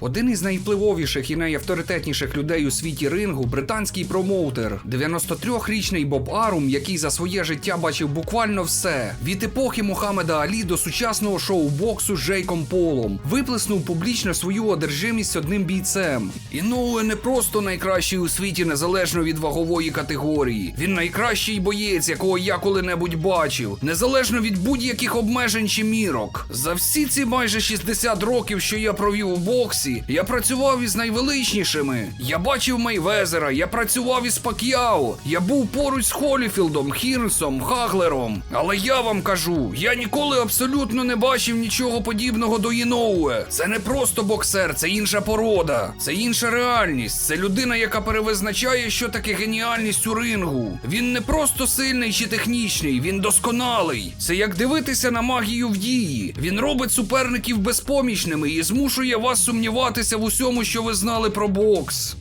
Один із найвпливовіших і найавторитетніших людей у світі рингу британський промоутер, 93-річний Боб Арум, який за своє життя бачив буквально все від епохи Мухаммеда Алі до сучасного шоу боксу з Джейком Полом, виплеснув публічно свою одержимість одним бійцем. Іноуе не просто найкращий у світі незалежно від вагової категорії. Він найкращий боєць, якого я коли-небудь бачив, незалежно від будь-яких обмежень чи мірок. За всі ці майже 60 років, що я провів у боксі, я працював із найвеличнішими. Я бачив Мейвезера, я працював із Пак'яо, я був поруч з Холіфілдом, Хірнсом, Хаглером. Але я вам кажу, я ніколи абсолютно не бачив нічого подібного до Іноуе. Це не просто боксер, це інша порода, це інша реальність. Це людина, яка перевизначає, що таке геніальність у рингу. Він не просто сильний чи технічний, він досконалий. Це як дивитися на магію в дії. Він робить суперників безпомічними і змушує вас сумніватися в усьому, що ви знали про бокс.